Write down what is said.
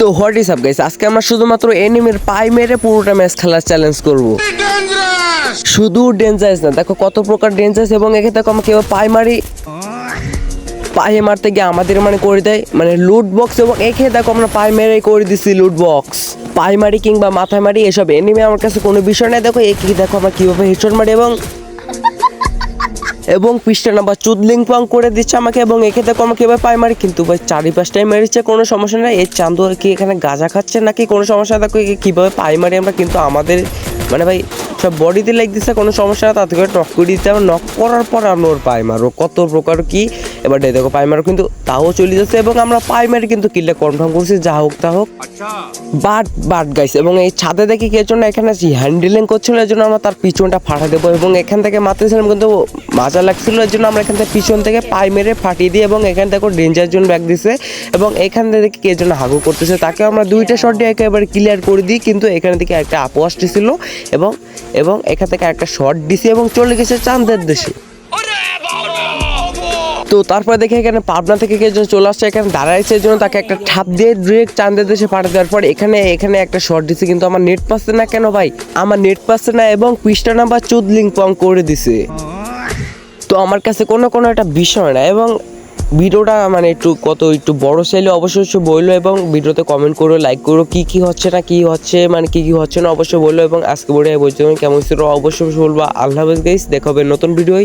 তো what is up guys? আজকে আমরা শুধুমাত্র এনিমির পাই মেরে পুরোটা ম্যাচ খেলার চ্যালেঞ্জ করব। শুধু ডেঞ্জারাস না দেখো কত প্রকার ডেঞ্জারাস এবং একে দেখো আমরা কেউ পাই মারি। পায়ে মারতে গিয়ে আমাদের মানে করে দেয় মানে লুট বক্স এবং একে দেখো আমরা পায়ে মেরে করে দিছি লুট বক্স পায়ে মারি কিংবা মাথায় মারি এসব এনিমে আমার কাছে কোনো বিষয় নাই। দেখো একে দেখো আমরা কীভাবে হেডশট মারি এবং এবং পিসটা নাম্বার লিঙ্ক পাং করে দিচ্ছে আমাকে এবং এক্ষেত্রে আমাকে এবার পাই মারি কিন্তু ভাই চারি পাঁচটাই মেরেছে, কোনো সমস্যা নেই। এই চান্দু কি এখানে গাঁজা খাচ্ছে নাকি? কোনো সমস্যা? দেখো কীভাবে পাই মারি আমরা কিন্তু আমাদের মানে ভাই সব বডিতে লাইক দিচ্ছে কোনো সমস্যা না তাতে করে নক করে দিতে হবে নক করার পর আমরা ওর পাই মারো কত প্রকার কি এবার দেখো পাই মারো কিন্তু তাও চলে যাচ্ছে এবং আমরা পাই মারি কিন্তু কিলটা কনফার্ম করছি যা হোক তা হোক। বাট বাট গাইস এবং এই ছাদে দেখি কে জন্য এখানে হ্যান্ডেলিং করছিল এর জন্য আমরা তার পিছনটা ফাটা দেবো এবং এখান থেকে মারতেছিলাম কিন্তু মাজা লাগছিল এর জন্য আমরা এখান থেকে পিছন থেকে পাই মেরে ফাটিয়ে দিই এবং এখান থেকে ডেঞ্জার জোন ব্যাগ দিছে এবং এখান থেকে কে জন্য হাগু করতেছে তাকে আমরা দুইটা শট দিয়ে একেবারে ক্লিয়ার করে দিই কিন্তু এখানে থেকে একটা আপু আসতেছিল এবং এবং এখান থেকে একটা শট দিছি এবং চলে গেছে চাঁদের দেশে। তো তারপরে দেখে এখানে পাবনা থেকে কে চলে আসছে, এখানে দাঁড়াইছে জন্য তাকে একটা ঠাপ দিয়ে ডিরেক্ট চান্দের দেশে পাঠিয়ে দেওয়ার পর এখানে এখানে একটা শর্ট দিছে, কিন্তু আমার নেট পাচ্ছে না কেন ভাই? আমার নেট পাচ্ছে না এবং পৃষ্ঠা নাম্বার চুদলিং পং করে দিছে। তো আমার কাছে কোনো কোনো একটা বিষয় না এবং ভিডিওটা মানে একটু কত একটু বড় চাইলে অবশ্যই অবশ্যই বলল এবং ভিডিওতে কমেন্ট করো লাইক করো কী কী হচ্ছে না কী হচ্ছে মানে কী কী হচ্ছে না অবশ্যই বলল এবং আজকে বলে বলছি কেমন ছিল। অবশ্যই বলব। আল্লাহ গাইস দেখাবে নতুন ভিডিও